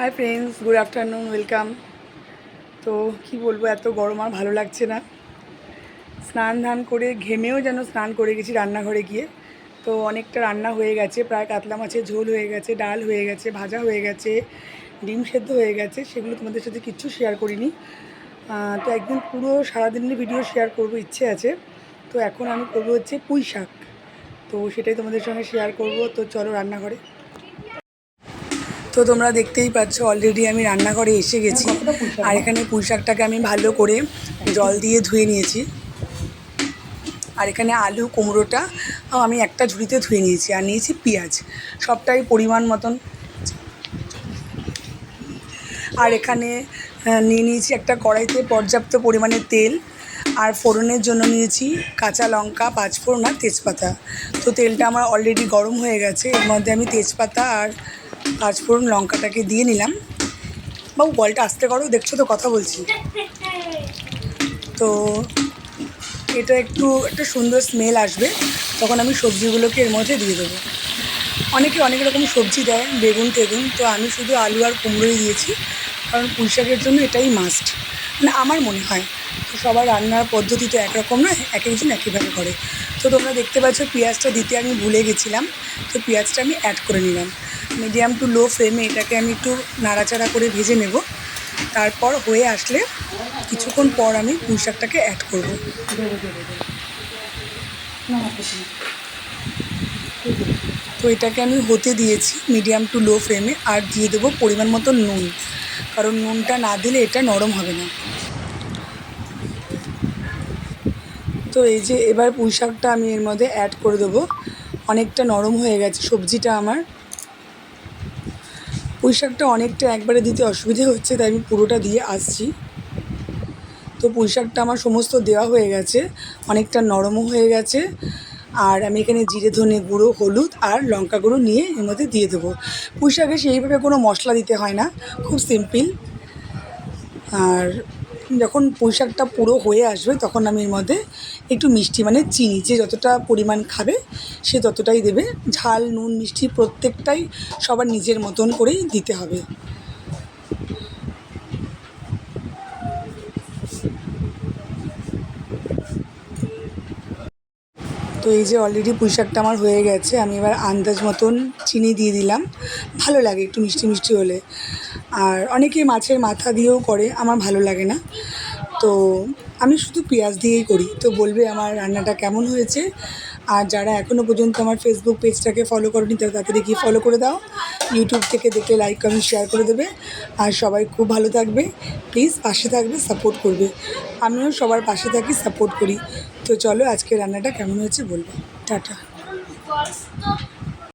Hi friends good afternoon welcome তো কি বলব, এত গরম আর ভালো লাগছে না। স্নান ধান করে ঘেমেও যেন স্নান করে গেছি রান্নাঘরে গিয়ে। তো অনেকটা রান্না হয়ে গেছে, প্রায় কাতলা মাছের ঝোল হয়ে গেছে, ডাল হয়ে গেছে, ভাজা হয়ে গেছে, ডিম সেদ্ধ হয়ে গেছে, সেগুলো তোমাদের সাথে কিচ্ছু শেয়ার করিনি। তো একদিন পুরো সারাদিনের ভিডিও শেয়ার করব, ইচ্ছে আছে। তো এখন আমি করব হচ্ছে পুঁই শাক। তো সেটাই তোমাদের সঙ্গে শেয়ার করব। তো চলো রান্নাঘরে। তো তোমরা দেখতেই পাচ্ছ অলরেডি আমি রান্নাঘরে এসে গেছি। আর এখানে পুঁই শাকটাকে আমি ভালো করে জল দিয়ে ধুয়ে নিয়েছি। আর এখানে আলু, কুমড়োটা আমি একটা ঝুড়িতে ধুয়ে নিয়েছি আর নিয়েছি পেঁয়াজ। সবটাই পরিমাণ মতন। আর এখানে নিয়ে নিয়েছি একটা কড়াইতে পর্যাপ্ত পরিমাণে তেল। আর ফোড়নের জন্য নিয়েছি কাঁচা লঙ্কা, পাঁচফোড়ন আর তেজপাতা। তো তেলটা আমার অলরেডি গরম হয়ে গেছে, এর মধ্যে আমি তেজপাতা আর পাঁচফোড়ন লঙ্কাটাকে দিয়ে নিলাম। বাবু, বলটা আসতে করো, দেখছ তো, কথা বলছি। তো এটা একটু, একটা সুন্দর স্মেল আসবে, তখন আমি সবজিগুলোকে এর মধ্যে দিয়ে দেবো। অনেকে অনেক রকম সবজি দেয়, বেগুন টেগুন তো আমি শুধু আলু আর কুমড়োই দিয়েছি, কারণ পুঁই শাকের জন্য এটাই মাস্ট মানে আমার মনে হয় তো সবার রান্নার পদ্ধতি তো একরকম নয়, এক একজন একইভাবে করে। তো তোমরা দেখতে পাচ্ছ, পেঁয়াজটা দিতে আমি ভুলে গেছিলাম, তো পেঁয়াজটা আমি অ্যাড করে নিলাম। মিডিয়াম টু লো ফ্লেমে এটাকে আমি একটু নাড়াচাড়া করে ভেজে নেব। তারপর হয়ে আসলে কিছুক্ষণ পর আমি পুঁই শাকটাকে অ্যাড করব। তো এটাকে আমি হতে দিয়েছি মিডিয়াম টু লো ফ্লেমে আর দিয়ে দেবো পরিমাণ মতো নুন। কারণ নুনটা না দিলে এটা নরম হবে না। তো এই যে এবার পুঁই শাকটা আমি এর মধ্যে অ্যাড করে দেবো। অনেকটা নরম হয়ে গেছে, সবজিটা আমার। পুঁই শাকটা অনেকটা একবারে দিতে অসুবিধে হচ্ছে, তাই আমি পুরোটা দিয়ে আসছি। তো পুঁই শাকটা আমার সমস্ত দেওয়া হয়ে গেছে, অনেকটা নরমও হয়ে গেছে। আর আমি এখানে জিরে, ধনে গুঁড়ো, হলুদ আর লঙ্কা গুঁড়ো নিয়ে এর মধ্যে দিয়ে দেবো। পুঁই শাকে সেইভাবে কোনো মশলা দিতে হয় না, খুব সিম্পল। আর যখন পুঁই শাকটা পুরো হয়ে আসবে তখন আমি এর মধ্যে একটু মিষ্টি মানে চিনি, যে যতটা পরিমাণ খাবে সে ততটাই দেবে। ঝাল, নুন, মিষ্টি প্রত্যেকটাই সবার নিজের মতন করেই দিতে হবে। তো এই যে অলরেডি পুঁই শাকটা আমার হয়ে গেছে, আমি এবার আন্দাজ মতন চিনি দিয়ে দিলাম। ভালো লাগে একটু মিষ্টি মিষ্টি হলে। আর অনেকে মাছের মাথা দিয়েও করে, আমার ভালো লাগে না। তো আমি শুধু পেঁয়াজ দিয়েই করি। তো বলবে আমার রান্নাটা কেমন হয়েছে? আর যারা এখনও পর্যন্ত আমার ফেসবুক পেজটাকে ফলো করনি, তারা তাড়াতাড়ি গিয়ে ফলো করে দাও। ইউটিউব থেকে দেখলে লাইক কমেন্ট শেয়ার করে দেবে। আর সবাই খুব ভালো থাকবে। প্লিজ পাশে থাকবে সাপোর্ট করবে। আমিও সবার পাশে থাকি সাপোর্ট করি। তো চলো আজকে রান্নাটা কেমন হয়েছে বলব। টাটা।